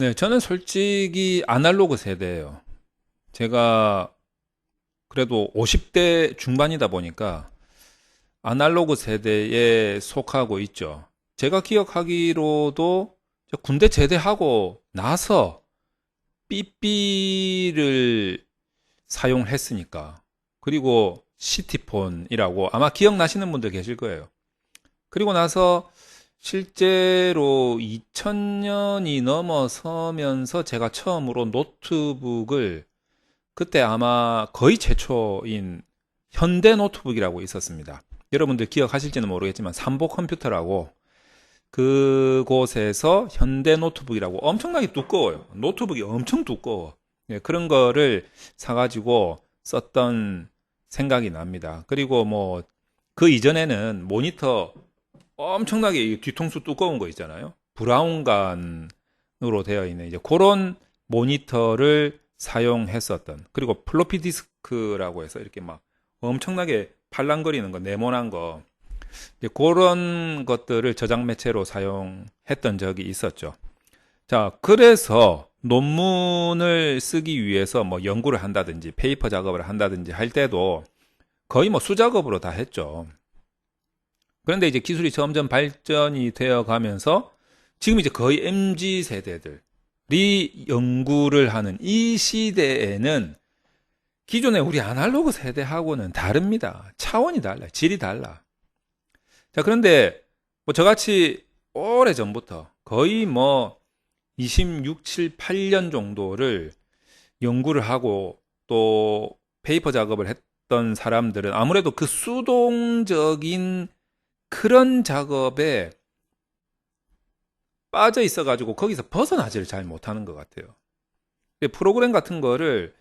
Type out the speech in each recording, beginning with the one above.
네, 저는 솔직히 아날로그 세대예요. 제가 그래도 50대 중반이다 보니까 아날로그 세대에 속하고 있죠. 제가 기억하기로도 저 군대 제대하고 나서 삐삐를 사용했으니까. 그리고 시티폰이라고 아마 기억나시는 분들 계실 거예요. 그리고 나서 실제로 2000년이 넘어서면서 제가 처음으로 노트북을 그때 아마 거의 최초인 현대 노트북이라고 있었습니다. 여러분들 기억하실지는 모르겠지만 삼보 컴퓨터라고 그곳에서 현대 노트북이라고 엄청나게 두꺼워요. 노트북이 엄청 두꺼워. 네, 그런 거를 사가지고 썼던 생각이 납니다. 그리고 뭐 그 이전에는 모니터 엄청나게 뒤통수 두꺼운 거 있잖아요. 브라운관으로 되어 있는 이제 그런 모니터를 사용했었던 그리고 플로피 디스크라고 해서 이렇게 막 엄청나게 팔랑거리는 거 네모난 거 이제 그런 것들을 저장 매체로 사용했던 적이 있었죠. 자, 그래서 논문을 쓰기 위해서 뭐 연구를 한다든지 페이퍼 작업을 한다든지 할 때도 거의 뭐 수작업으로 다 했죠. 그런데 이제 기술이 점점 발전이 되어 가면서 지금 이제 거의 MZ 세대들이 연구를 하는 이 시대에는 기존의 우리 아날로그 세대하고는 다릅니다. 차원이 달라요. 질이 달라. 자, 그런데 뭐 저같이 오래 전부터 거의 뭐 26, 7, 8년 정도를 연구를 하고 또 페이퍼 작업을 했던 사람들은 아무래도 그 수동적인 그런 작업에 빠져 있어가지고 거기서 벗어나지를 잘 못하는 것 같아요. 프로그램 같은 거를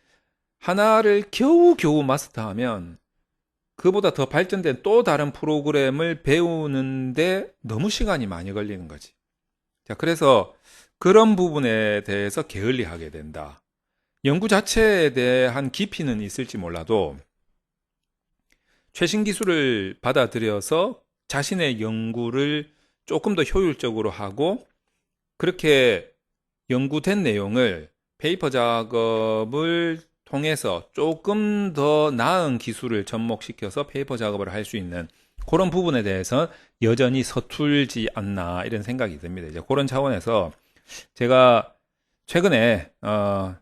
하나를 겨우겨우 마스터하면 그보다 더 발전된 또 다른 프로그램을 배우는데 너무 시간이 많이 걸리는 거지. 자, 그래서 그런 부분에 대해서 게을리하게 된다. 연구 자체에 대한 깊이는 있을지 몰라도 최신 기술을 받아들여서 자신의 연구를 조금 더 효율적으로 하고 그렇게 연구된 내용을 페이퍼 작업을 통해서 조금 더 나은 기술을 접목시켜서 페이퍼 작업을 할 수 있는 그런 부분에 대해서 여전히 서툴지 않나 이런 생각이 듭니다. 이제 그런 차원에서 제가 최근에 어,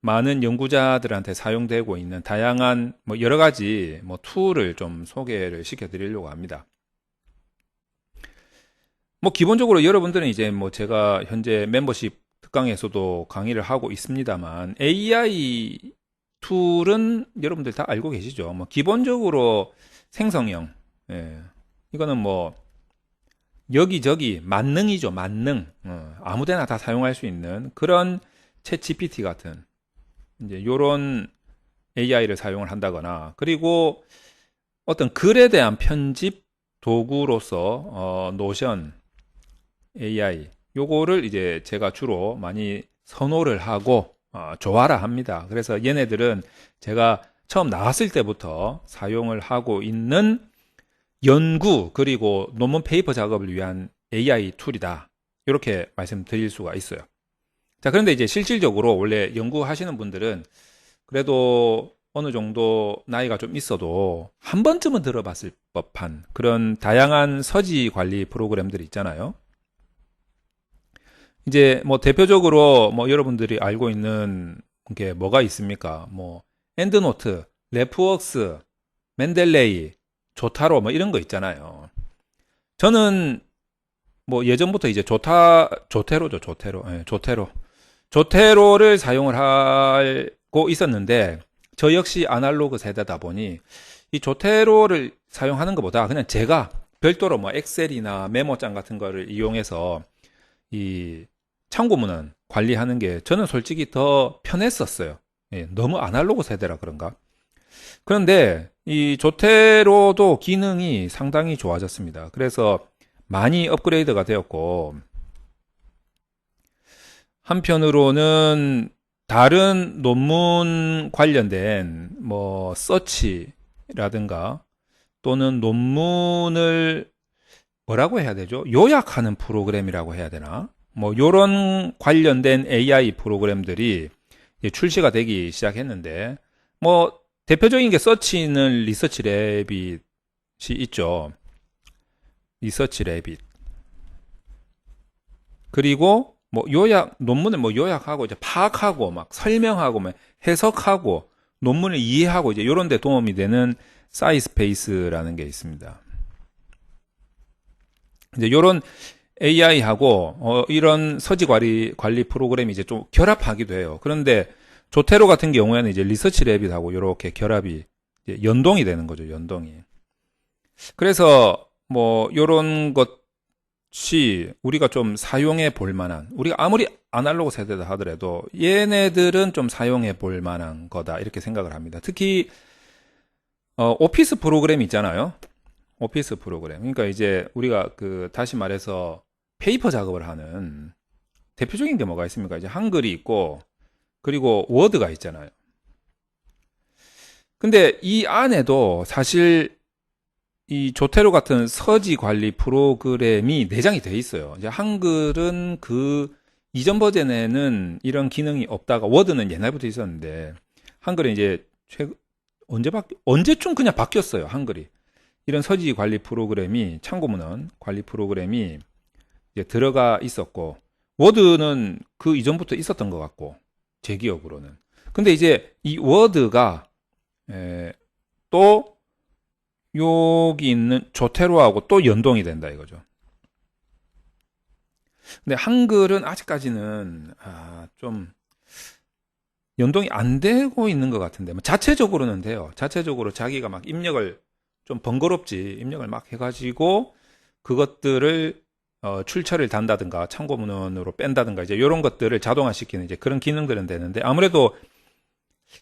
많은 연구자들한테 사용되고 있는 다양한 뭐 여러 가지 뭐 툴을 좀 소개를 시켜드리려고 합니다. 뭐 기본적으로 여러분들은 이제 뭐 제가 현재 멤버십 특강에서도 강의를 하고 있습니다만 AI 툴은 여러분들 다 알고 계시죠. 뭐 기본적으로 생성형, 예. 이거는 뭐 여기저기 만능이죠, 만능. 어, 아무데나 다 사용할 수 있는 그런 챗 GPT 같은 이제 요런 AI를 사용을 한다거나 그리고 어떤 글에 대한 편집 도구로서 어, 노션 AI 요거를 이제 제가 주로 많이 선호를 하고 어, 좋아라 합니다. 그래서 얘네들은 제가 처음 나왔을 때부터 사용을 하고 있는 연구 그리고 논문 페이퍼 작업을 위한 AI 툴이다. 이렇게 말씀드릴 수가 있어요. 자, 그런데 이제 실질적으로 원래 연구하시는 분들은 그래도 어느 정도 나이가 좀 있어도 한 번쯤은 들어봤을 법한 그런 다양한 서지 관리 프로그램들이 있잖아요. 이제 뭐 대표적으로 뭐 여러분들이 알고 있는 게 뭐가 있습니까? 뭐 엔드노트, 레프웍스, 맨델레이, 조타로 뭐 이런 거 있잖아요. 저는 뭐 예전부터 이제 조타 조테로죠, 조테로. 예, 조테로. 조테로를 사용을 하고 있었는데 저 역시 아날로그 세대다 보니 이 조테로를 사용하는 것보다 그냥 제가 별도로 뭐 엑셀이나 메모장 같은 거를 이용해서 이 참고문은 관리하는 게 저는 솔직히 더 편했었어요. 예, 너무 아날로그 세대라 그런가? 그런데 이 조테로도 기능이 상당히 좋아졌습니다. 그래서 많이 업그레이드가 되었고 한편으로는 다른 논문 관련된 뭐 서치라든가 또는 논문을 뭐라고 해야 되죠? 요약하는 프로그램이라고 해야 되나? 뭐 요런 관련된 AI 프로그램들이 출시가 되기 시작했는데 뭐 대표적인 게 서치는 리서치 래빗이 있죠. 리서치 래빗. 그리고 뭐 요약 논문을 뭐 요약하고 이제 파악하고 막 설명하고 막 해석하고 논문을 이해하고 이제 요런 데 도움이 되는 사이스페이스라는 게 있습니다. 이제 요런 AI하고 어, 이런 서지 관리 관리 프로그램이 이제 좀 결합하기도 해요. 그런데 조테로 같은 경우에는 이제 리서치 랩빗하고 이렇게 결합이 연동이 되는 거죠. 연동이. 그래서 뭐 요런 것이 우리가 좀 사용해 볼 만한 우리가 아무리 아날로그 세대다 하더라도 얘네들은 좀 사용해 볼 만한 거다 이렇게 생각을 합니다. 특히 어, 오피스 프로그램 있잖아요. 오피스 프로그램. 그러니까 이제 우리가 그 다시 말해서 페이퍼 작업을 하는 대표적인 게 뭐가 있습니까? 이제 한글이 있고 그리고 워드가 있잖아요. 근데 이 안에도 사실 이 조테로 같은 서지 관리 프로그램이 내장이 돼 있어요. 이제 한글은 그 이전 버전에는 이런 기능이 없다가 워드는 옛날부터 있었는데 한글은 이제 최 언제 바 언제쯤 그냥 바뀌었어요. 한글이. 이런 서지 관리 프로그램이 참고문헌 관리 프로그램이 들어가 있었고 워드는 그 이전부터 있었던 것 같고 제 기억으로는 근데 이제 이 워드가 에, 또 여기 있는 조테로하고 또 연동이 된다 이거죠. 근데 한글은 아직까지는 아, 좀 연동이 안 되고 있는 것 같은데 뭐 자체적으로는 돼요. 자체적으로 자기가 막 입력을 좀 번거롭지 입력을 막 해가지고 그것들을 어, 출처를 단다든가 참고문헌으로 뺀다든가 이제 이런 것들을 자동화시키는 이제 그런 기능들은 되는데 아무래도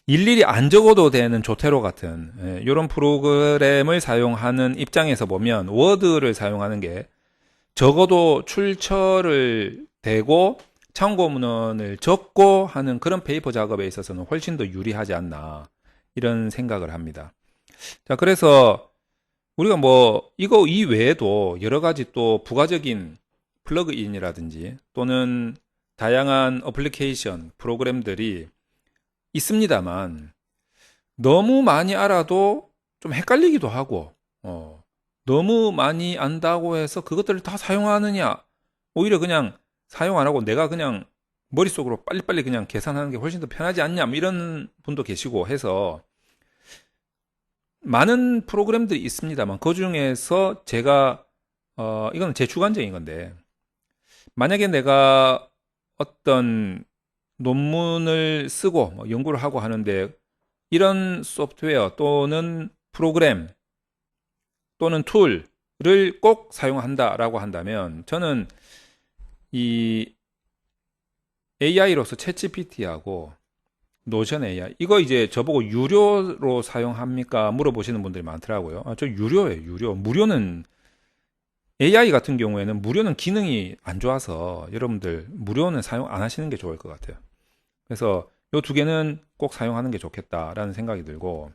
일일이 안 적어도 되는 조테로 같은 예, 이런 프로그램을 사용하는 입장에서 보면 워드를 사용하는 게 적어도 출처를 대고 참고문헌을 적고 하는 그런 페이퍼 작업에 있어서는 훨씬 더 유리하지 않나 이런 생각을 합니다. 자, 그래서 우리가 뭐 이거 이외에도 여러 가지 또 부가적인 플러그인이라든지 또는 다양한 어플리케이션 프로그램들이 있습니다만 너무 많이 알아도 좀 헷갈리기도 하고 어, 너무 많이 안다고 해서 그것들을 다 사용하느냐. 오히려 그냥 사용 안 하고 내가 그냥 머릿속으로 빨리빨리 그냥 계산하는 게 훨씬 더 편하지 않냐. 뭐 이런 분도 계시고 해서 많은 프로그램들이 있습니다만 그 중에서 제가 어 이건 제 주관적인 건데 만약에 내가 어떤 논문을 쓰고 뭐 연구를 하고 하는데 이런 소프트웨어 또는 프로그램 또는 툴을 꼭 사용한다라고 한다면 저는 이 AI로서 챗GPT하고 노션 AI 이거 이제 저보고 유료로 사용합니까 물어보시는 분들이 많더라고요. 아, 저 유료예요, 유료. 무료는 AI 같은 경우에는 무료는 기능이 안 좋아서 여러분들 무료는 사용 안 하시는 게 좋을 것 같아요. 그래서 이 두 개는 꼭 사용하는 게 좋겠다라는 생각이 들고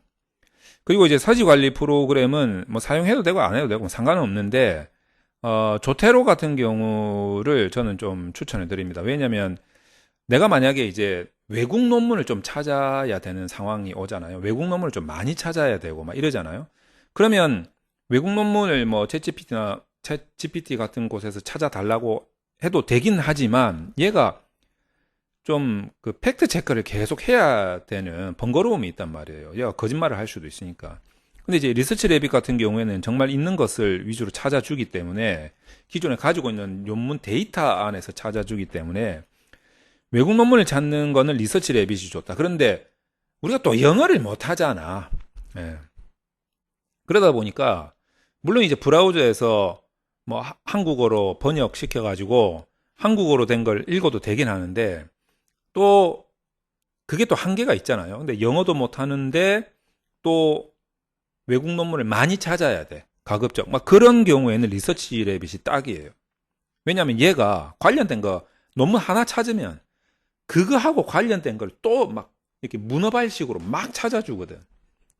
그리고 이제 서지 관리 프로그램은 뭐 사용해도 되고 안 해도 되고 상관은 없는데 어, 조테로 같은 경우를 저는 좀 추천을 드립니다. 왜냐하면 내가 만약에 이제 외국 논문을 좀 찾아야 되는 상황이 오잖아요. 외국 논문을 좀 많이 찾아야 되고 막 이러잖아요. 그러면 외국 논문을 뭐 챗GPT나 챗GPT 같은 곳에서 찾아달라고 해도 되긴 하지만 얘가 좀 그 팩트 체크를 계속 해야 되는 번거로움이 있단 말이에요. 얘가 거짓말을 할 수도 있으니까. 근데 이제 리서치 레빗 같은 경우에는 정말 있는 것을 위주로 찾아주기 때문에 기존에 가지고 있는 논문 데이터 안에서 찾아주기 때문에 외국 논문을 찾는 거는 리서치 레빗이 좋다. 그런데 우리가 또 영어를 못 하잖아. 예. 그러다 보니까 물론 이제 브라우저에서 뭐 한국어로 번역시켜 가지고 한국어로 된 걸 읽어도 되긴 하는데 또 그게 또 한계가 있잖아요. 근데 영어도 못 하는데 또 외국 논문을 많이 찾아야 돼. 가급적. 막 그런 경우에는 리서치 레빗이 딱이에요. 왜냐하면 얘가 관련된 거 논문 하나 찾으면 그거하고 관련된 걸 또 막 이렇게 문어발식으로 막 찾아주거든.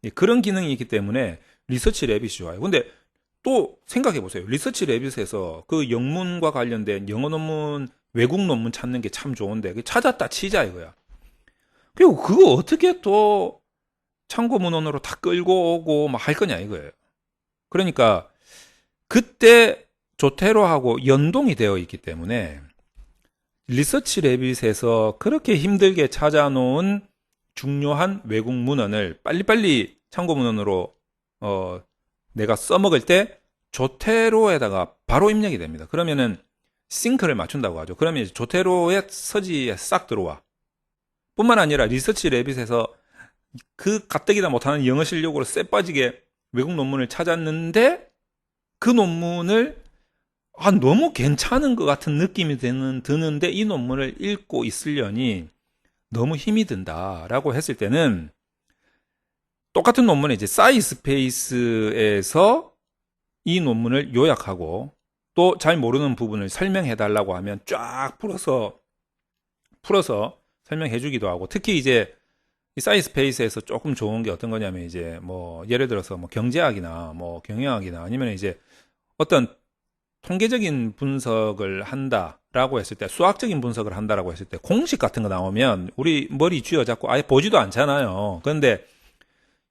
예, 그런 기능이 있기 때문에 리서치 레빗이 좋아요. 근데 또 생각해 보세요. 리서치 레빗에서 그 영문과 관련된 영어 논문 외국 논문 찾는 게 참 좋은데 그 찾았다 치자 이거야. 그리고 그거 어떻게 또 참고 문헌으로 다 끌고 오고 막 할 거냐 이거예요. 그러니까 그때 조테로하고 연동이 되어 있기 때문에 리서치 레빗에서 그렇게 힘들게 찾아놓은 중요한 외국 문헌을 빨리빨리 참고 문헌으로 어 내가 써먹을 때 조테로에다가 바로 입력이 됩니다. 그러면은 싱크를 맞춘다고 하죠. 그러면 조테로의 서지에 싹 들어와. 뿐만 아니라 리서치 레빗에서 그 가뜩이나 못하는 영어 실력으로 쎄 빠지게 외국 논문을 찾았는데 그 논문을 아, 너무 괜찮은 것 같은 느낌이 드는, 드는데 이 논문을 읽고 있으려니 너무 힘이 든다라고 했을 때는 똑같은 논문에 이제 사이스페이스에서 이 논문을 요약하고 또 잘 모르는 부분을 설명해 달라고 하면 쫙 풀어서 풀어서 설명해 주기도 하고 특히 이제 이 사이스페이스에서 조금 좋은 게 어떤 거냐면 이제 뭐 예를 들어서 뭐 경제학이나 뭐 경영학이나 아니면 이제 어떤 통계적인 분석을 한다라고 했을 때 수학적인 분석을 한다라고 했을 때 공식 같은 거 나오면 우리 머리 쥐어잡고 아예 보지도 않잖아요. 그런데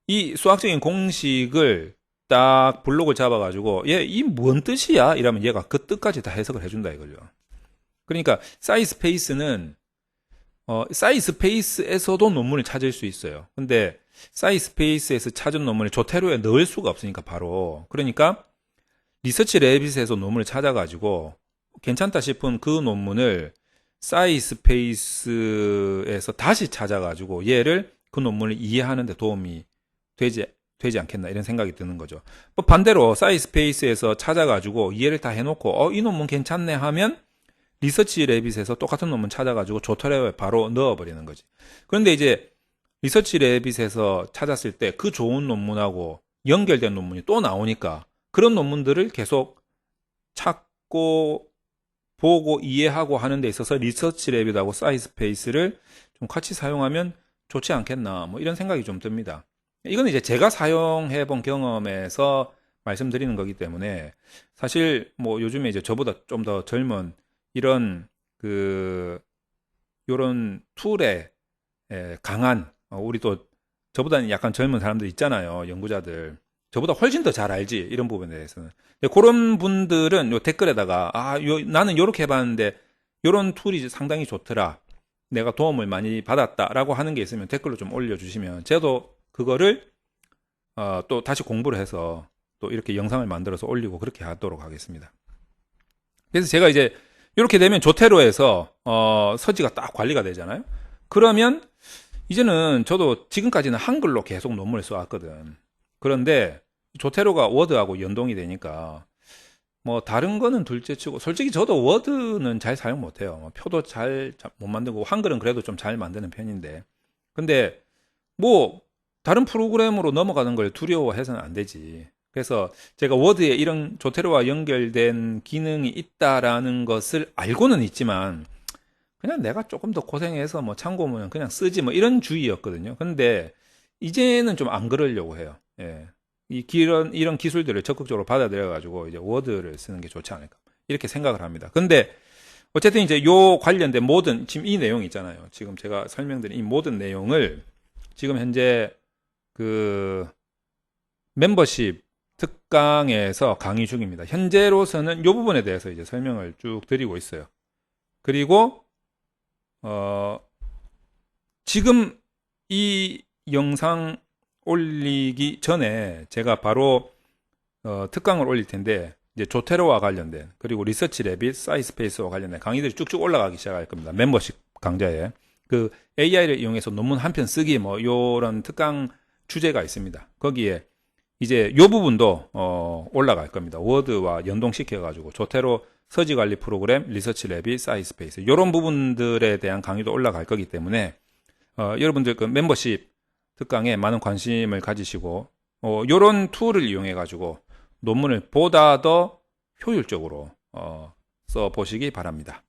이 수학적인 공식을 딱 블록을 잡아가지고 얘 이 뭔 뜻이야? 이러면 얘가 그 뜻까지 다 해석을 해준다 이거죠. 그러니까 사이 스페이스는 어, 사이 스페이스에서도 논문을 찾을 수 있어요. 근데 사이 스페이스에서 찾은 논문을 조테로에 넣을 수가 없으니까 바로 그러니까 리서치 레빗에서 논문을 찾아가지고 괜찮다 싶은 그 논문을 사이스페이스에서 다시 찾아가지고 얘를 그 논문을 이해하는데 도움이 되지 되지 않겠나 이런 생각이 드는 거죠. 뭐 반대로 사이스페이스에서 찾아가지고 이해를 다 해놓고 어 이 논문 괜찮네 하면 리서치 레빗에서 똑같은 논문 찾아가지고 조터레에 바로 넣어버리는 거지. 그런데 이제 리서치 레빗에서 찾았을 때 그 좋은 논문하고 연결된 논문이 또 나오니까 그런 논문들을 계속 찾고 보고 이해하고 하는 데 있어서 리서치 레빗하고 사이스페이스를 좀 같이 사용하면 좋지 않겠나 뭐 이런 생각이 좀 듭니다. 이건 이제 제가 사용해 본 경험에서 말씀드리는 거기 때문에 사실 뭐 요즘에 이제 저보다 좀 더 젊은 이런 그 요런 툴에 에, 강한 어, 우리 또 저보다는 약간 젊은 사람들 있잖아요 연구자들 저보다 훨씬 더 잘 알지 이런 부분에 대해서는 그런 분들은 요 댓글에다가 아 요, 나는 요렇게 해봤는데 요런 툴이 상당히 좋더라 내가 도움을 많이 받았다라고 하는 게 있으면 댓글로 좀 올려주시면 저도 그거를 어, 또 다시 공부를 해서 또 이렇게 영상을 만들어서 올리고 그렇게 하도록 하겠습니다. 그래서 제가 이제 이렇게 되면 조테로에서 어, 서지가 딱 관리가 되잖아요. 그러면 이제는 저도 지금까지는 한글로 계속 논문을 써왔거든. 그런데 조테로가 워드하고 연동이 되니까 뭐 다른 거는 둘째치고 솔직히 저도 워드는 잘 사용 못해요. 뭐 표도 잘 못 만들고 한글은 그래도 좀 잘 만드는 편인데 근데 뭐 다른 프로그램으로 넘어가는 걸 두려워해서는 안 되지. 그래서 제가 워드에 이런 조테로와 연결된 기능이 있다라는 것을 알고는 있지만 그냥 내가 조금 더 고생해서 뭐 참고문은 그냥 쓰지 뭐 이런 주의였거든요. 근데 이제는 좀 안 그러려고 해요. 예. 이 이런 이런 기술들을 적극적으로 받아들여 가지고 이제 워드를 쓰는 게 좋지 않을까 이렇게 생각을 합니다. 근데 어쨌든 이제 요 관련된 모든 지금 이 내용 있잖아요. 지금 제가 설명드린 이 모든 내용을 지금 현재 그 멤버십 특강에서 강의 중입니다. 현재로서는 이 부분에 대해서 이제 설명을 쭉 드리고 있어요. 그리고 어 지금 이 영상 올리기 전에 제가 바로 어, 특강을 올릴 텐데 이제 조테로와 관련된 그리고 리서치 랩빗 사이스페이스와 관련된 강의들이 쭉쭉 올라가기 시작할 겁니다. 멤버십 강좌에 그 AI를 이용해서 논문 한 편 쓰기 뭐 요런 특강 주제가 있습니다. 거기에 이제 요 부분도 어, 올라갈 겁니다. 워드와 연동시켜 가지고 조테로 서지 관리 프로그램, 리서치 랩이 사이스페이스 요런 부분들에 대한 강의도 올라갈 거기 때문에 어, 여러분들 그 멤버십 특강에 많은 관심을 가지시고 어, 요런 툴을 이용해 가지고 논문을 보다 더 효율적으로 어, 써 보시기 바랍니다.